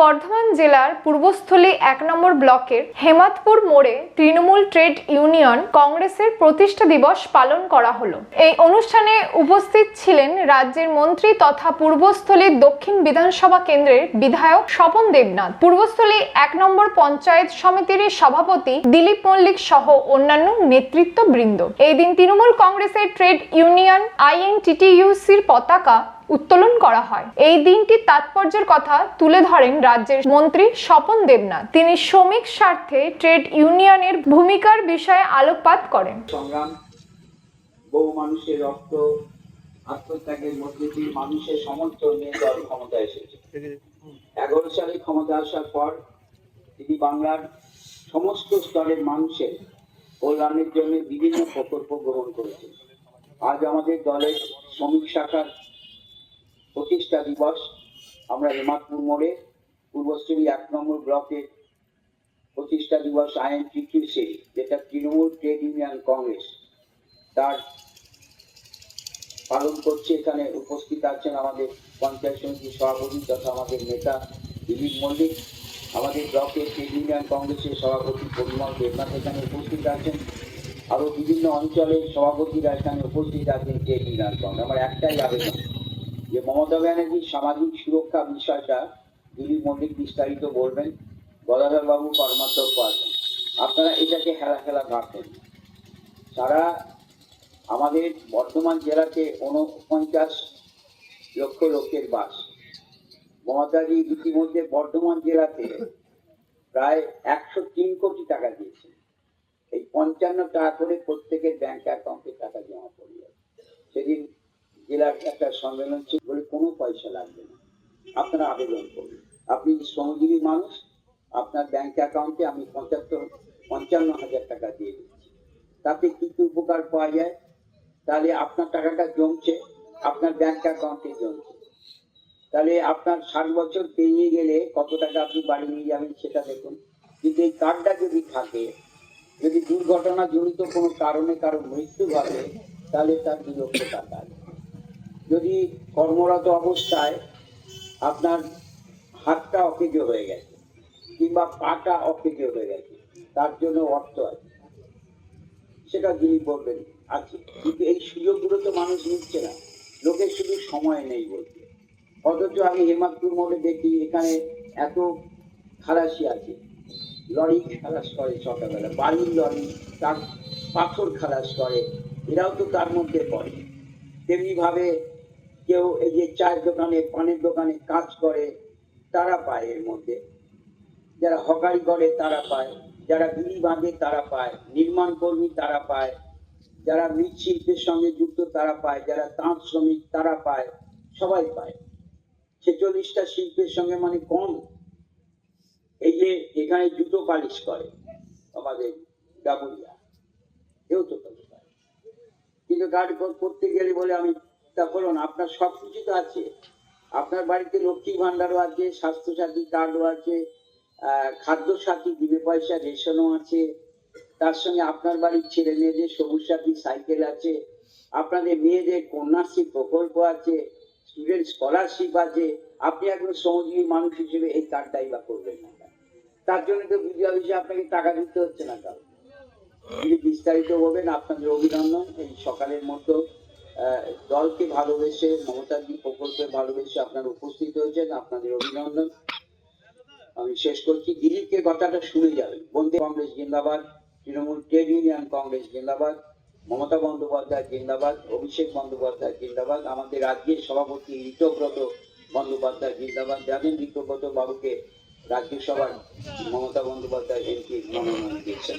বর্ধমান জেলার পূর্বস্থলী এক নম্বর ব্লকের হেমাতপুর মোড়ে তৃণমূল ট্রেড ইউনিয়ন কংগ্রেসের প্রতিষ্ঠা দিবস পালন করা হলো। এই অনুষ্ঠানে উপস্থিত ছিলেন রাজ্যের মন্ত্রী তথা পূর্বস্থলীর দক্ষিণ বিধানসভা কেন্দ্রের বিধায়ক স্বপন দেবনাথ। পূর্বস্থলী এক নম্বর পঞ্চায়েত সমিতির সভাপতি দিলীপ মল্লিক সহ অন্যান্য নেতৃত্ব বৃন্দ এই দিন তৃণমূল কংগ্রেসের ট্রেড ইউনিয়ন আইএনটিটিইউসির পতাকা উত্তোলন করা হয়। এই দিনটির তাৎপর্যের কথা তুলে ধরেন রাজ্যের মন্ত্রী স্বপন দেবনাথ। তিনি শ্রমিক স্বার্থে ট্রেড ইউনিয়নের ভূমিকার বিষয়ে আলোকপাত করেন। সংগ্রাম, বহু মানুষের রক্ত, আত্মত্যাগের মধ্যে দিয়ে মানুষের সমর্থন নিয়ে দল ক্ষমতা এসেছে। এগারো সালে ক্ষমতা আসার পর তিনি বাংলার সমস্ত স্তরের মানুষের কল্যাণের জন্য বিভিন্ন প্রকল্প গ্রহণ করেছেন। আজ আমাদের দলের শ্রমিক শাখার প্রতিষ্ঠা দিবস। আমরা হেমাদপুর মোড়ে পূর্বস্থলী এক নম্বর ব্লকের প্রতিষ্ঠা দিবস আইএনটিটিউসি যেটা তৃণমূল ট্রেড ইউনিয়ন কংগ্রেস তার পালন করছে, এখানে উপস্থিত আছেন আমাদের পঞ্চায়েত সমিতির সভাপতি তথা আমাদের নেতা দিলীপ মল্লিক, আমাদের ব্লকের ট্রেড ইউনিয়ন কংগ্রেসের সভাপতি পরিমল দেবনাথ এখানে উপস্থিত আছেন, আরও বিভিন্ন অঞ্চলের সভাপতিরা এখানে উপস্থিত আছেন ট্রেড ইউনিয়ন কংগ্রেস। আমার একটাই আবেদন যে মমতা ব্যানার্জির সামাজিক সুরক্ষা বিষয়টা দিলীপ মল্লিক বিস্তারিত বলবেন, গদাধর বাবু কর্মাধ্যক্ষ আছেন আপনারা এটাকে হেলা খেলা ভাববেন তারা আমাদের বর্ধমান জেলাতে উনপঞ্চাশ লক্ষ লোকের বাস। মমতাজি ইতিমধ্যে বর্ধমান জেলাতে প্রায় একশো তিন কোটি টাকা দিয়েছে এই পঞ্চান্ন টাকা করে প্রত্যেকের ব্যাংক অ্যাকাউন্টে টাকা জমা পড়ে যাবে সেদিন জেলার সম্মেলন বলে কোনো পয়সা লাগবে না। আপনারা আবেদন করুন। আপনি শ্রমজীবী মানুষ, আপনার ব্যাংক অ্যাকাউন্টে আমি পঁচাত্তর, পঞ্চান্ন হাজার টাকা দিয়ে দিচ্ছি। তাতে কি কি উপকার পাওয়া যায়? তাহলে আপনার টাকাটা জমছে, আপনার ব্যাংক অ্যাকাউন্টে জমছে। তাহলে আপনার ষাট বছর পেরিয়ে গেলে কত টাকা আপনি বাড়ি নিয়ে যাবেন সেটা দেখুন। কিন্তু এই কার্ডটা যদি থাকে, যদি দুর্ঘটনা জড়িত কোনো কারণে কারও মৃত্যু ঘটে, তাহলে তার দু লক্ষ টাকা। যদি কর্মরত অবস্থায় আপনার হাতটা অকেজ হয়ে গেছে, কিংবা পাটা অকেজ হয়ে গেছে, তার জন্য অর্থ আছে। সেটা যিনি বলবেন, আছে। কিন্তু এই সুযোগগুলো তো মানুষ নিচ্ছে না। লোকের শুধু সময় নেই বলতে। অথচ আমি হেমাদপুর মোড়ে দেখি, এখানে এত খালাসি আছে। লরি খালাস করে সকালবেলা, বালির লরি, তার পাথর খালাস করে, এরাও তো তার মধ্যে পড়ে। তেমনি ভাবে কেউ এই যে চায়ের দোকানে, পানের দোকানে কাজ করে, তারা পায় এর মধ্যে। যারা হকারি করে, তারা পায়। যারা বিড়ি বাঁধে, তারা পায়। নির্মাণ কর্মী, তারা পায়। যারা মৃৎশিল্পের সঙ্গে যুক্ত, তারা পায়। যারা তাঁত শ্রমিক, তারা পায়। সবাই পায়। ছেচল্লিশটা শিল্পের সঙ্গে মানে কম। এই যে এখানে জুতো পালিশ করে আমাদের ডাবুরিয়া। কেউ তো তাদের পায় কিন্তু গাড়ি করতে গেলে বলে আমি তা বলুন আপনার সব কিছু তো আছে। আপনার বাড়িতে লক্ষ্মী ভান্ডারও আছে, স্বাস্থ্যসাথী কার্ডও আছে খাদ্য সাথী দিবে পয়সা রেশনও আছে। তার সঙ্গে আপনার বাড়ির ছেলে মেয়েদের সবুজ সাথী সাইকেল আছে। আপনাদের মেয়েদের কন্যাশ্রী প্রকল্প আছে স্টুডেন্ট স্কলারশিপ আছে। আপনি একজন শ্রমজীবী মানুষ হিসেবে এই কার্ডটাই বা করবেন না তার জন্য তো বিধি অফিসে আপনাকে টাকা দিতে হচ্ছে না কারণ বিস্তারিত বলবেন, আপনাদের অভিনন্দন। এই সকালের মতো দলকে ভালোবেসে, মমতাজি প্রকল্পে ভালোবেসে আপনারা উপস্থিত হয়েছেন, আপনাদের অভিনন্দন। আমি শেষ করছি। দিলীপকে কথাটা শুনে যাবেন। বন্দে কংগ্রেস জিন্দাবাদ, তৃণমূল ট্রেড ইউনিয়ন কংগ্রেস জিন্দাবাদ, মমতা বন্দ্যোপাধ্যায় জিন্দাবাদ, অভিষেক বন্দ্যোপাধ্যায় জিন্দাবাদ, আমাদের রাজ্যের সভাপতি ঋতব্রত বন্দ্যোপাধ্যায় জিন্দাবাদ, জানেন ঋতব্রত বাবুকে রাজ্যসভার মমতা বন্দ্যোপাধ্যায় এমপি মনোনয়ন দিয়েছেন।